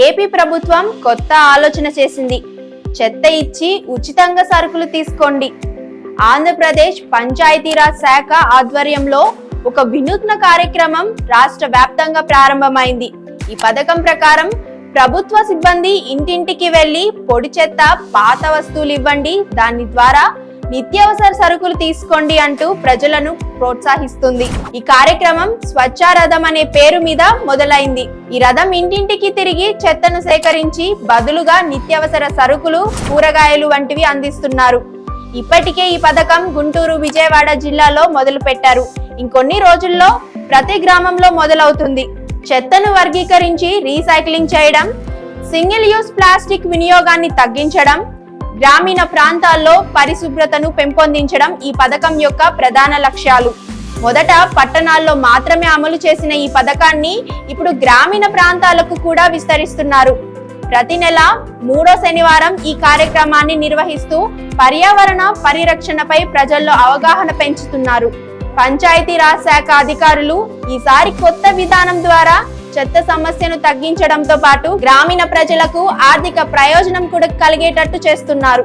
AP ప్రభుత్వం కొత్త ఆలోచన చేసింది. చెత్త ఇచ్చి ఉచితంగా సరుకులు తీసుకోండి. ఆంధ్రప్రదేశ్ పంచాయతీరాజ్ శాఖ ఆధ్వర్యంలో ఒక వినూత్న కార్యక్రమం రాష్ట్ర వ్యాప్తంగా ప్రారంభమైంది. ఈ పథకం ప్రకారం ప్రభుత్వ సిబ్బంది ఇంటింటికి వెళ్ళి పొడి చెత్త పాత వస్తువులు ఇవ్వండి. దాని ద్వారా నిత్యావసర సరుకులు తీసుకోండి అంటూ ప్రజలను ప్రోత్సహిస్తుంది. ఈ కార్యక్రమం స్వచ్ఛ రథం అనే పేరు మీద మొదలైంది. ఈ రథం ఇంటింటికి తిరిగి చెత్తను సేకరించి బదులుగా నిత్యావసర సరుకులు కూరగాయలు వంటివి అందిస్తున్నారు. ఇప్పటికే ఈ పథకం గుంటూరు విజయవాడ జిల్లాలో మొదలు పెట్టారు ఇంకొన్ని రోజుల్లో ప్రతి గ్రామంలో మొదలవుతుంది. చెత్తను వర్గీకరించి రీసైక్లింగ్ చేయడం సింగిల్ యూస్ ప్లాస్టిక్ వినియోగాన్ని తగ్గించడం గ్రామీణ ప్రాంతాల్లో పరిశుభ్రతను పెంపొందించడం ఈ పథకం యొక్క ప్రధాన లక్ష్యాలు. మొదట పట్టణాల్లో మాత్రమే అమలు చేసిన ఈ పథకాన్ని ఇప్పుడు గ్రామీణ ప్రాంతాలకు కూడా విస్తరిస్తున్నారు. ప్రతి నెల మూడో శనివారం ఈ కార్యక్రమాన్ని నిర్వహిస్తూ పర్యావరణ పరిరక్షణపై ప్రజల్లో అవగాహన పెంచుతున్నారు. పంచాయతీరాజ్ శాఖ అధికారులు ఈసారి కొత్త విధానం ద్వారా చెత్త సమస్యను తగ్గించడంతో పాటు గ్రామీణ ప్రజలకు ఆర్థిక ప్రయోజనం కూడా కలిగేటట్టు చేస్తున్నారు.